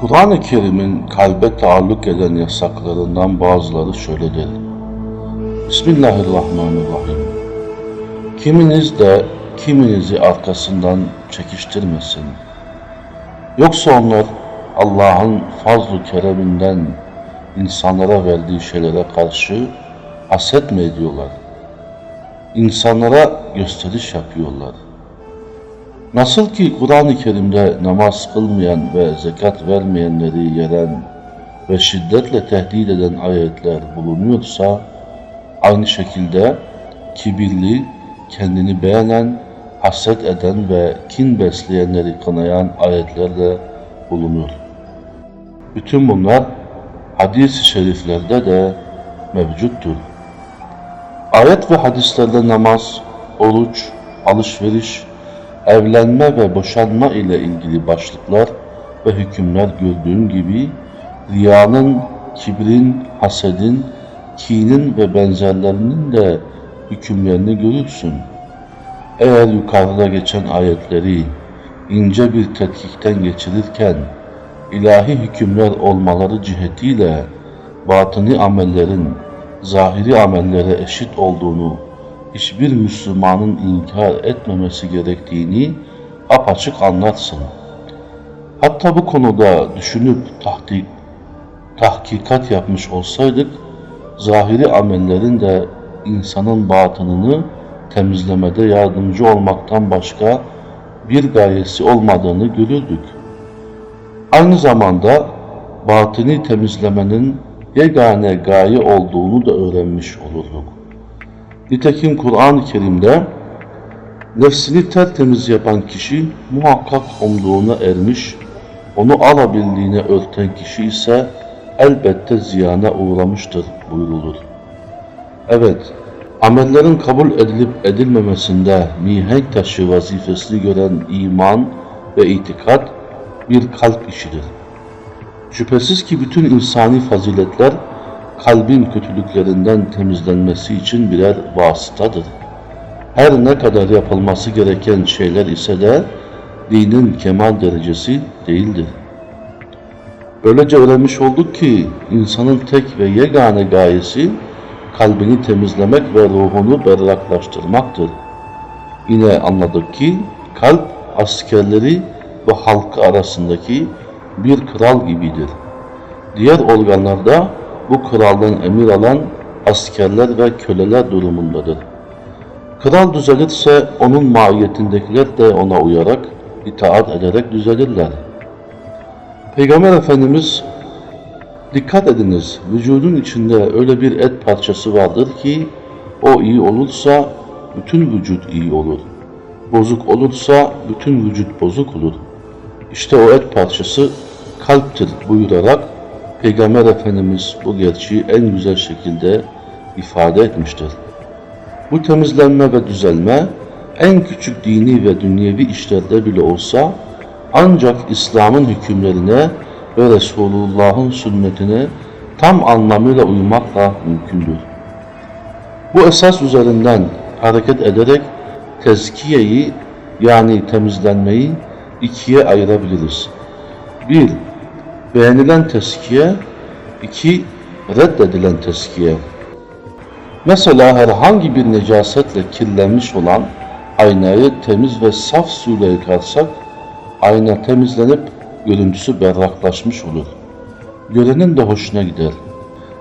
Kur'an-ı Kerim'in kalbe taalluk eden yasaklarından bazıları şöyledir. Bismillahirrahmanirrahim. Kiminiz de kiminizi arkasından çekiştirmesin. Yoksa onlar Allah'ın fazl-ı kereminden insanlara verdiği şeylere karşı haset mi ediyorlar? İnsanlara gösteriş yapıyorlar. Nasıl ki Kur'an-ı Kerim'de namaz kılmayan ve zekat vermeyenleri yeren ve şiddetle tehdit eden ayetler bulunuyorsa, aynı şekilde kibirli, kendini beğenen, haset eden ve kin besleyenleri kınayan ayetler de bulunur. Bütün bunlar hadis-i şeriflerde de mevcuttur. Ayet ve hadislerde namaz, oruç, alışveriş, evlenme ve boşanma ile ilgili başlıklar ve hükümler gördüğün gibi riyanın, kibrin, hasedin, kinin ve benzerlerinin de hükümlerini görürsün. Eğer yukarıda geçen ayetleri ince bir tetkikten geçirirken ilahi hükümler olmaları cihetiyle batını amellerin zahiri amellere eşit olduğunu hiçbir Müslümanın inkar etmemesi gerektiğini apaçık anlatsın. Hatta bu konuda düşünüp tahkik, tahkikat yapmış olsaydık, zahiri amellerin de insanın batınını temizlemede yardımcı olmaktan başka bir gayesi olmadığını görürdük. Aynı zamanda batını temizlemenin yegane gaye olduğunu da öğrenmiş olurduk. Nitekim Kur'an-ı Kerim'de nefsini tertemiz yapan kişi muhakkak umduğuna ermiş, onu alabildiğine örten kişi ise elbette ziyana uğramıştır buyrulur. Evet, amellerin kabul edilip edilmemesinde mihenk taşı vazifesini gören iman ve itikat bir kalp işidir. Şüphesiz ki bütün insani faziletler kalbin kötülüklerinden temizlenmesi için birer vasıtadır. Her ne kadar yapılması gereken şeyler ise de dinin kemal derecesi değildir. Böylece öğrenmiş olduk ki insanın tek ve yegane gayesi kalbini temizlemek ve ruhunu berraklaştırmaktır. Yine anladık ki kalp askerleri ve halkı arasındaki bir kral gibidir. Diğer organlarda bu kraldan emir alan askerler ve köleler durumundadır. Kral düzelirse onun maiyetindekiler de ona uyarak, itaat ederek düzelirler. Peygamber Efendimiz Dikkat ediniz, vücudun içinde öyle bir et parçası vardır ki o iyi olursa bütün vücut iyi olur. Bozuk olursa bütün vücut bozuk olur. İşte o et parçası kalptir buyurarak Peygamber Efendimiz bu gerçeği en güzel şekilde ifade etmiştir. Bu temizlenme ve düzelme en küçük dini ve dünyevi işlerde bile olsa ancak İslam'ın hükümlerine ve Resulullah'ın sünnetine tam anlamıyla uymakla mümkündür. Bu esas üzerinden hareket ederek tezkiyeyi yani temizlenmeyi ikiye ayırabiliriz. 1. Beğenilen teskiye 2. Reddedilen teskiye Mesela herhangi bir necasetle kirlenmiş olan aynayı temiz ve saf suyla yıkarsak ayna temizlenip görüntüsü berraklaşmış olur. Görenin de hoşuna gider.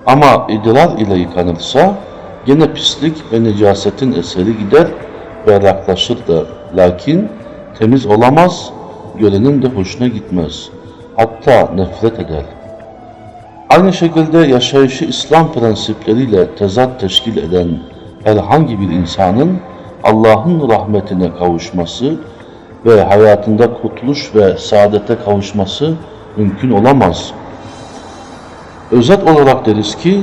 Ama idrar ile yıkanırsa gene pislik ve necasetin eseri gider, berraklaşır da. Lakin temiz olamaz, görenin de hoşuna gitmez. Hatta nefret eder. Aynı şekilde yaşayışı İslam prensipleriyle tezat teşkil eden herhangi bir insanın Allah'ın rahmetine kavuşması ve hayatında kurtuluş ve saadete kavuşması mümkün olamaz. Özet olarak deriz ki,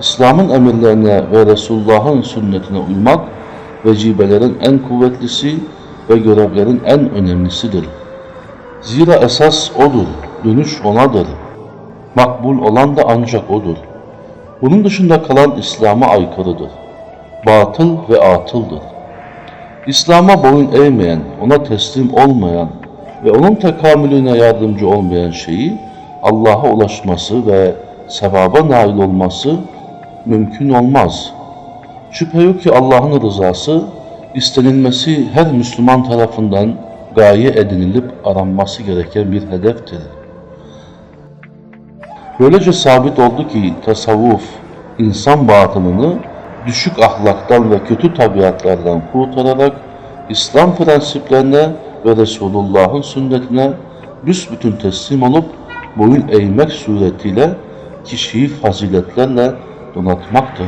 İslam'ın emirlerine ve Resulullah'ın sünnetine uymak, vecibelerin en kuvvetlisi ve görevlerin en önemlisidir. Zira esas odur, dönüş onadır. Makbul olan da ancak odur. Bunun dışında kalan İslam'a aykırıdır. Batıl ve atıldır. İslam'a boyun eğmeyen, ona teslim olmayan ve onun tekamülüne yardımcı olmayan şeyi Allah'a ulaşması ve sevaba nail olması mümkün olmaz. Şüphe yok ki Allah'ın rızası istenilmesi her Müslüman tarafından gaye edinilip aranması gereken bir hedeftir. Böylece sabit oldu ki tasavvuf insan batınını düşük ahlaktan ve kötü tabiatlardan kurtararak İslam prensiplerine ve Resulullah'ın sünnetine büsbütün teslim olup boyun eğmek suretiyle kişiyi faziletlerle donatmaktır.